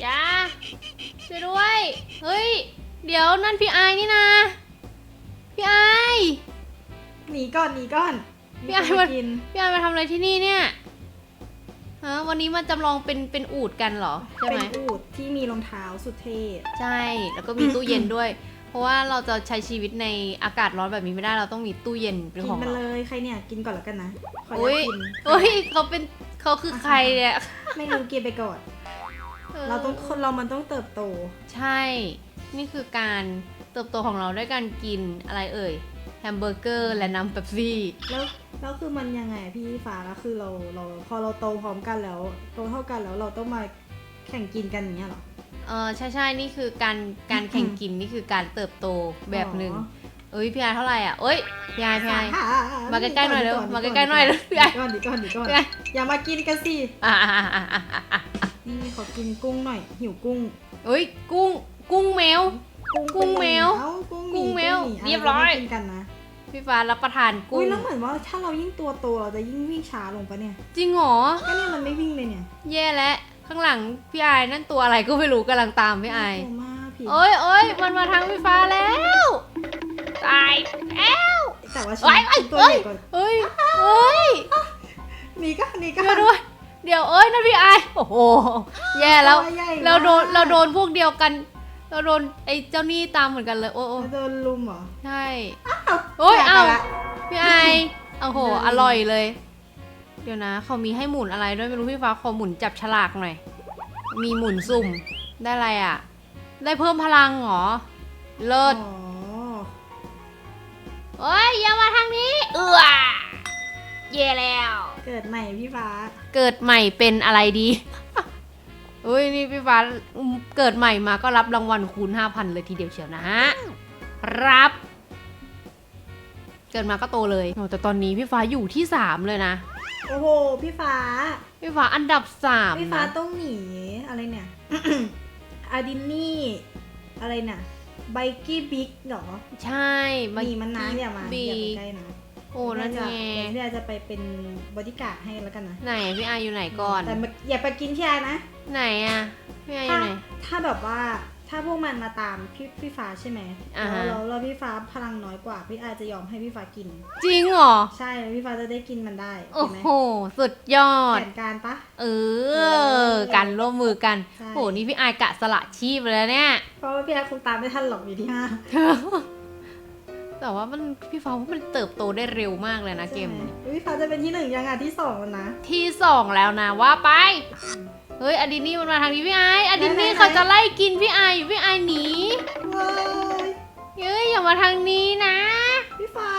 อย่าช่วยด้วย เฮ้ย เดี๋ยวนั่นพี่ไอายนี่นะ พี่ไอาย หนีก่อนหนีก่อนพี่ไอ้มีคมันนกินพี่ไอายมาทำอะไรที่นี่เนี่ยฮะวันนี้มาจำลองเป็นเป็นอูดกันเหรอใช่เป็ไหมนอูดที่มีรองเท้าสุดเท่ใช่ แล้วก็มีตู้เย็นด้วย เพราะว่าเราจะใช้ชีวิตในอากาศร้อนแบบนี้ไม่ได้เราต้องมีตู้เย็นเป็นกิของนมาเรา เลยใครเนี่ยกินก่อนแล้วกันนะขออนุโอ้ญายตกินโอ้ยเขาเป็นเขาคือใครเนี่ย ไม่รู้กินไปก่อน เราต้องคนเรามันต้องเติบโต ใช่ นี่คือการเติบโตของเราด้วยการกินอะไรเอ่ยแฮมเบอร์เกอร์และน้ำเป๊ปซี่แล้วแล้วคือมันยังไงพี่ฟ้าแล้วคือเราเราพอเราโตพร้อมกันแล้วโตเท่ากันแล้วเราต้องมาแข่งกินกันอย่างเงี้ยเหรอเออใช่ใช่นี่คือการการแข่งกินนี่คือการเติบโตแบบหนึ่งอ๋อเอ้ยพี่ไอเท่าไหร่อะเอ้ยพี่ไอพี่ไออ่มาใกล้ๆหน่อยเร็วก่มาใกล้ๆหน่อยเร็วพี่ไอ้ก่อนดิก่อนดิก่อนพี่ไออย่ามากินกันสิอ่า อ่าอ่าอ่าอ่าอ่านี่ขอกินกุ้งหน่อย หิวกุ้ง เอ้ยกุ้ง กุ้งแมว กุ้งกุ้งแมวเอ้ากุ้งหกุ้มีงแมวกุ้งหเรียบร้อยะไก็ไม่กินกันนะพี่ฟ้ารับประทานอุ้กุ้ยงแล้วเหมือนว่าถ้าเรายิ่งตัวโตเราจะยิ่งวิ่งช้าลงปะเนี่ย จริงเหรอก็เนี่ยมันไม่วิ่งเลยเนี่ย แย่แล้วข้างหลังพี่ไอนั่นตัวอะไรก็ไม่รู้กำลังตามพี่ไอน่ากลัวมากพี่โอ้ยโอ้ยมันมาทางพี่ฟ้าแล้วตายแล้วแต่ว่าเอ้ยเอ้ยตัวใหญ่กว่าเอ้ยเอ้ยหนี่ก็หนี่ก็ช่วยด้วย เดี๋ยวเอ้ยนั่นพี่ไอโอ้โหแย่แล้ว ตัวใหญ่เราโดนมกเราโดนพวกเดียวกัน เราโดนไอ้เจ้านี่ตามเหมือนกันเลย โอ้โอ้เราโดนลุมเหรอใช่ โอ้ยแตกเอ้าไปละพี่ไอโอ้โหเดินอร่อยเลย เดี๋ยวนะเขามีให้หมุนอะไรด้วยไม่รู้พี่ฟ้าขอหมุนจับฉลากหน่อย มีหมุนสุ่ม ได้อะไรอะ ได้เพิ่มพลังเหรอ เลิศ อ๋อเอ้ยอย่ามาทางนี้ เอือเย่แล้ว เกิดใหม่พี่ฟ้า เกิดใหม่เป็นอะไรดีเฮ้ยนี่พี่ฟ้าอืมเกิดใหม่มาก็รับรางวัลคูณ 5,000 เลยทีเดียวเชียวนะฮะ รับ เกิดมาก็โตเลยโอ้แต่ตอนนี้พี่ฟ้าอยู่ที่ 3 เลยนะ โอ้โห พี่ฟ้า พี่ฟ้าอันดับ 3 พี่ฟ้านะต้องหนีอะไรเนี่ย อาดินนี่ อะไรเนี่ยไบกี้บิ๊กเหรอ ใช่หนีมันนะอย่ามาบีอย่าไปใกล้นะ โอ้นั่นเดี๋ยวไงพี่อาจะไปเป็นบอดี้การ์ดให้แล้วกันนะ ไหนพี่อาอยู่ไหนก่อน แต่อย่าไปกินพี่อานะ ไหนอะพี่อาอยู่ไหน ถ้าแบบว่าถ้าพวกมันมาตามพี่พี่ฟ้าใช่ไหมอ่าฮะ แล้วแล้วพี่ฟ้าพลังน้อยกว่า พี่อาจะยอมให้พี่ฟ้ากิน จริงเหรอ ใช่แล้วพี่ฟ้าจะได้กินมันได้โอ้เห็นไหมโห สุดยอด แผนการปะ เออ การร่วมมือกันใช่ โหนี่พี่อายกะสละชีพไปแล้วเนี่ย เพราะว่าพี่อาคงตามไม่ทันหรอกอยู่ที่ห้า แต่ว่ามันพี่ฟ้าว่ามันเติบโตได้เร็วมากเลยนะเกมใช่ไหนี้พี่ฟ้าจะเป็นที่หนึ่งยังอะที่สองแล้วนะ ที่สองแล้วนะว่าไป เฮ้ยอดินี่มันมาทางนี้พี่ไอายอดินี่ไหนๆๆเขาจะไล่กินพี่ไอายอยู่พี่ไอายหนีว้ายเฮ้ยอย่ามาทางนี้นะ พี่ฟ้า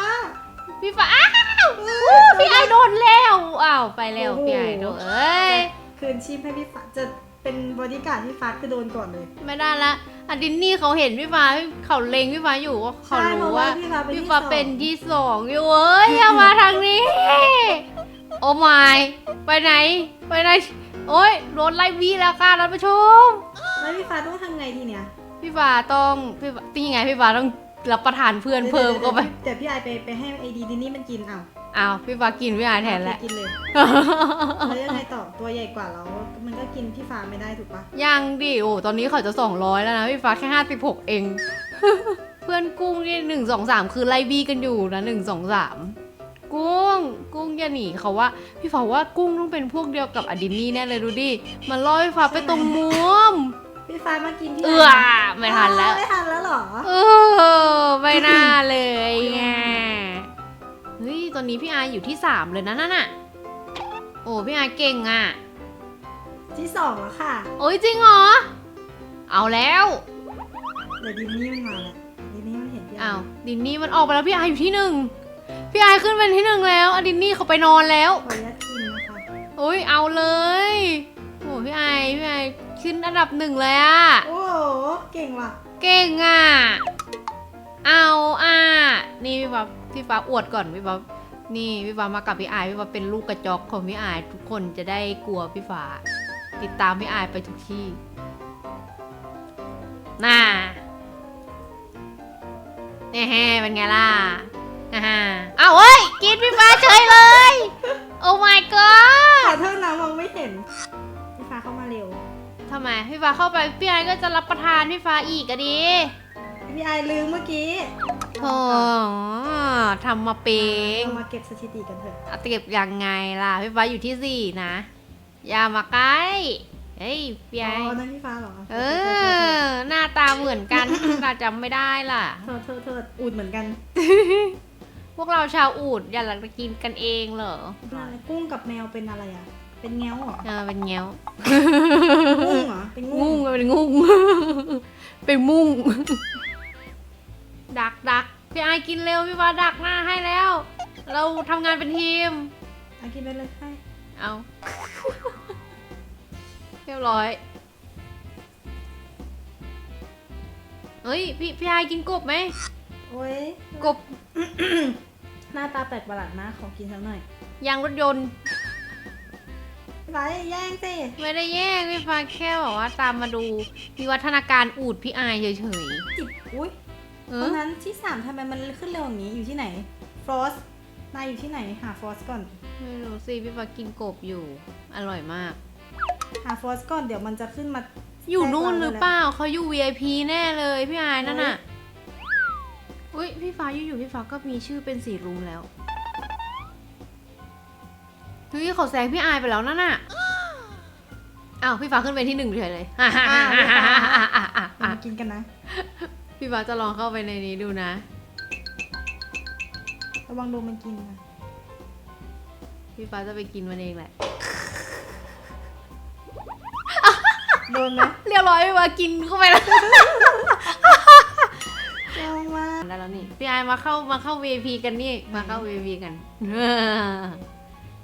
พี่ฟ้าอ้าวอู้พี่ไอายโดนแล้วอ้าวไปแล้วโอ้โหพี่ไอายโดนเอ้ยคืนชีพให้พี่ฟ้าจะ เป็นบอดี้การ์ดพี่ฟ้าคือโดนก่อนเลย ไม่ได้ละอดินนี่เขาเห็นพี่ฟ้าเขาเลงพี่ฟ้าอยู่ว่าเขาใช่เพรู้ราะว่าว่าพี่ฟ้าเป็นพี่ที่ฟ้าสองเป็นที่สองอยู่เอ้ยอย่ามาทางนี้ โอ้ไม่ไปไหน ไปไหน โอ้ยโดนไล่บี้แล้วค่ะท่านผู้ชม แล้วพี่ฟ้าต้องทำไงทีเนี้ยพี่ฟ้าต้องพี่ฟ้านี่ไงพี่ฟ้าต้องรับประทานเพื่อนเพิ่มเข้าไปเดี๋ยวพี่ไอไปไปให้ไอดีดินนี่มันกินเอา อ้าวพี่ฟ้ากินพี่อายแทนแล้วกินเลย แล้วยังไงต่อตัวใหญ่กว่าแล้ว มันก็กินพี่ฟ้าไม่ได้ถูกปะยังดิโอ้ตอนนี้เขาจะสองร้อยแล้วนะพี่ฟ้าแค่ห้าสิบหกเอง เพื่อนกุ้งนี่หนึ่งสองสามคือไล่บี้กันอยู่นะหนึ่งสองสามกุ้ง กุ้งอย่าหนีเขาว่า พี่ฟ้าว่ากุ้งต้องเป็นพวกเดียวกับอดินนี่แน่เลยดูดิมันล่อพี่ฟ้าไปตรงมุมพี่ฟ้ามากินพี่เอือไม่ทันแล้ว ไม่ทันแล้วเหรอ เออไม่น่าเลยไงเฮ้ยต อนนี้พี่อายอยู่ที่สามเลยนะนั่นน่ะ โอ้พี่อายเก่งอะ ที่สองแล้วค่ะ โอ้ยจริงเหรอ เอาแล้วเดี๋ยวดินนี่มันมาแล้วดินนี่มันเห็นพี่อ้าวดินนี่มันออกไปแล้วพี่อายอยู่ที่หนึ่งพี่อายขึ้นเป็นที่หนึ่งแล้วอะดินนี่เขาไปนอนแล้ว ขออนุญาตกินนะคะโอ้ยเอาเลยโอ้พี่อายพี่อายขึ้นอันดับหนึ่งเลยอะโอ้โหเก่งว่ะเก่งอะเอาอะนี่พี่ฟ้าพี่ฟ้าอวดก่อนพี่ฟ้า นี่พี่ฟ้ามากับพี่อายพี่ฟ้าเป็นลูกกระจอกของพี่อาย ทุกคนจะได้กลัวพี่ฟ้าติดตามพี่อายไปทุกที่น่าแน่แฮเป็นไงล่ะอ่าฮะเอาเฮ้ยกินพี่ฟ้าเฉยเลย โอ้ my god ขอโทษนะมองไม่เห็นพี่ฟ้าเข้ามาเร็ว ทำไมพี่ฟ้าเข้าไปพี่ไอก็จะรับประทานพี่ฟ้าอีกอะดิพี่ไอลืมเมื่อกี้ โอ้ทำมาเป็งเรามาเก็บสถิติกันเถอะเอาเก็บยังไงล่ะ พี่ฟ้าอยู่ที่สี่นะ อย่ามาใกล้ เฮ้ยพี่ไออ๋อนั่นพี่ฟ้าเหรอเออ หน้าตาเหมือนกันเราจำไม่ได้ล่ะ โทษโทษโทษอูดเหมือนกัน พวกเราชาวอูดอย่าหลักกินกันเองเหรออะไรกุ้งกับแมวเป็นอะไรอะ เป็นเงี้ยวเหรอเออเป็นเงี้ยวกุ้งเหรอ เป็นงุ่งูงเป็นงุ่งเป็นมุ่งดักดัก พี่ไอายกินเร็วพี่ฟ้าดักหน้าให้แล้ว เราทำงานเป็นทีมเอากินไปเลยให้เอาเรียบร้อยเฮ้ยพี่พี่ไอายกินกบไหมโอ้ยกบ หน้าตาแปลกประหลาดมากขอกินสักหน่อยยางรถยนต์ไปแย่งสิไม่ได้แย่งพี่ฟ้าแค่บอกว่าตามมาดูมีวัฒนาการอูดพี่อายเฉยจิบอุ้ยๆ เอตออนนั้นที่สามทำไมมันขึ้นเร็วอย่างนี้อยู่ที่ไหนฟรอสนายอยู่ที่ไหนหาฟรอสก่อนไม่รู้สิพี่ฟ้ากินกบอยู่ อร่อยมาก หาฟรอสก่อนเดี๋ยวมันจะขึ้นมาอยู่นู่นหรือเปล่าเขาอยู่ VIP แน่เลยพี่อายนั่นน่ะอุ้ยพี่ฟ้าอยู่ๆพี่ฟ้าก็มีชื่อเป็นสีรุ้งแล้วเฮ้ยเขาแซงพี่อายไปแล้วนั่นน่ะอ้าวพี่ฟ้าขึ้นไปที่หนึ่งเฉยเลยอ้าวพี่ฟ้ามากินกันนะ พี่ฟ้าจะลองเข้าไปในนี้ดูนะ ระวังโดนมันกินนะพี่ฟ้าจะไปกินมันเองแหละ โดนไหมเรียบร้อยพี่ฟ้ากินเข้าไปแล้วลองมาได้แล้วนี่ พี่ไอายมาเข้ามาเข้า VIP กันนี่ มาเข้า VIP กัน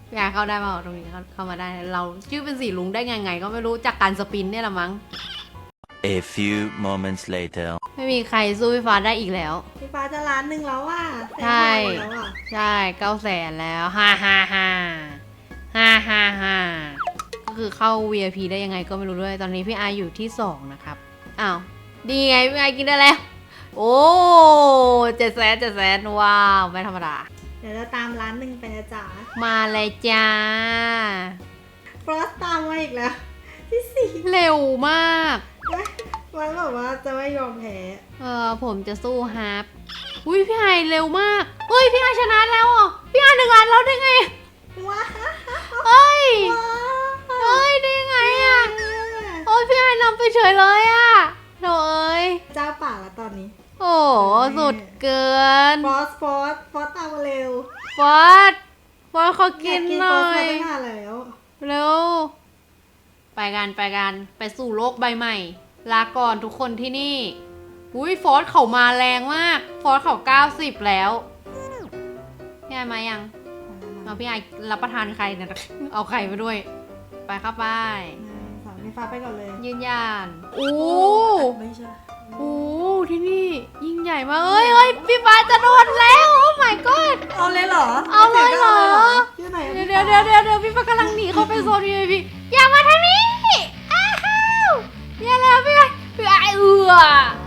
พี่ไอายเข้าได้เปล่าตรงนี้เข้าเข้ามาได้ เราชื่อเป็นสีลุงได้ไงไง ก็ไม่รู้จากการสปินเนี่ยละมั้ง A few moments later. ไม่มีใครสู้พี่ฟ้าได้อีกแล้ว พี่ฟ้าจะล้านหนึ่งแล้วอะแสนใช่กว่าแล้วอะใช่เก้าแสนแล้วฮ่าฮ่าฮ่าฮ่าฮ่าฮ่าก็คือเข้า VIP ได้ยังไงก็ไม่รู้ด้วย ตอนนี้พี่ไอายอยู่ที่สองนะครับอ้าวดีไงพี่ไอายกินได้แล้ว โอ้เจ็ดแสนเจ็ดแสนว้าวไม่ธรรมดา เดี๋ยวจะตามร้านหนึ่งไปนะจ๊ะมาเลยจ้า ฟรอสตามมาอีกแล้วที่สี่เร็วมากมั นแบบว่าจะไม่ยอมแพ้เออผมจะสู้ฮาร์ปอุ้ยพี่ไอเร็วมากเฮ้ยพี่ไอชนะแล้วอะพี่ไอหนึ่งล้านแล้วได้ไงว้าเฮ้ยว้าเฮ้ยได้ไงอะโอ้ยพี่ไอนำไปเฉยเลยอะโถเอ้ยเจ้าป่าแล้วตอนนี้ โอ้โหสุดเกินฟรอสฟรอสฟรอสตามมาเร็วฟอสฟอสเขากินอยาหน่ฟรอสมายตั้งนานแล้วเร็วไปกันไปกันไปสู่โลกใบใหม่ ลาก่อนทุกคนที่นี่อุ้ยฟอสเขามาแรงมาก ฟอสเขาเก้าสิบแล้วพี่ไอมายังเอาพี่ไอรับประทานใครเนี่ยเอาไข่ไปด้วย ไปครับไปสามพี่ฟ้าไปก่อนเลย ยืนยันโอ้ไม่ใช่โอ้ที่นี่ยิ่งใหญ่มากเอ้ยเอ้ยพี่ฟ้าจะโดนแล้วโอ้ my god เอาเลยเหรอ เอาเลยเหรอเดี๋ยวเดี๋ยวเดี๋ยวเดี๋ยวพี่ฟ้ากำลังหนีเขาไปโซนพี่พี่อย่ามาทางนี้อ้าวอย่าแล้วพี่ 个啊。